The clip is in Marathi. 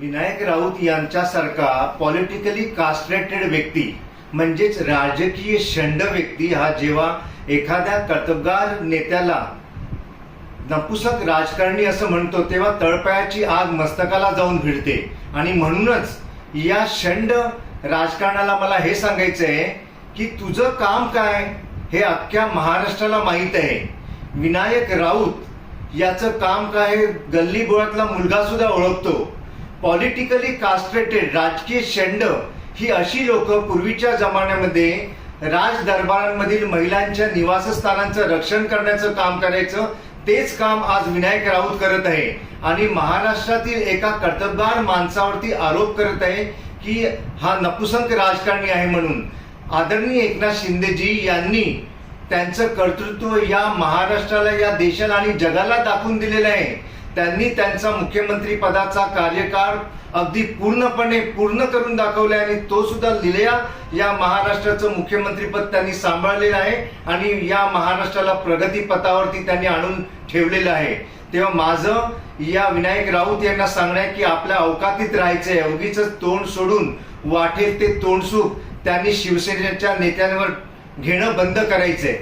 विनायक राऊत यांच्यासारखा पॉलिटिकली कास्ट्रेटेड व्यक्ती म्हणजेच राजकीय शंड व्यक्ती हा जेव्हा एखाद्या कर्तबगार नेत्याला नपुसक राजकारणी असं म्हणतो तेव्हा तळपायाची आग मस्तकाला जाऊन भिडते. आणि म्हणूनच या शंड राजकारणाला मला हे सांगायचं आहे की तुझं काम काय हे अख्ख्या महाराष्ट्राला माहीत आहे. विनायक राऊत याचं काम काय गल्ली बोळातला मुलगा सुद्धा ओळखतो. पॉलिटिकली कास्ट्रेटेड राजकीय शेंड ही अशी लोक पूर्वीच्या जमान्यामध्ये राज दरबारांमधील महिलांच्या निवासस्थानांचं रक्षण करण्याचं काम करायचं तेच काम आज विनायक राऊत करत आहे. आणि महाराष्ट्रातील एका कर्तबगार माणसावरती आरोप करत आहे की हा नपुसंक राजकारणी आहे म्हणून. आदरणीय एकनाथ शिंदेजी यांनी त्यांचं कर्तृत्व या महाराष्ट्राला या देशाला आणि जगाला दाखवून दिलेलं आहे. त्यांनी त्यांचा मुख्यमंत्री पदाचा कार्यकाळ अगदी पूर्णपणे पूर्ण करून दाखवलाय आणि तो सुद्धा लिलया या महाराष्ट्राचं मुख्यमंत्रीपद त्यांनी सांभाळलेलं आहे आणि या महाराष्ट्राला प्रगती पथावरती त्यांनी आणून ठेवलेलं आहे. तेव्हा माझं या विनायक राऊत यांना सांगणं आहे की आपल्या अवकातीत राहायचंय अवघीच तोंड सोडून वाटेल ते तोंडसूप त्यांनी शिवसेनेच्या नेत्यांवर घेणं बंद करायचंय.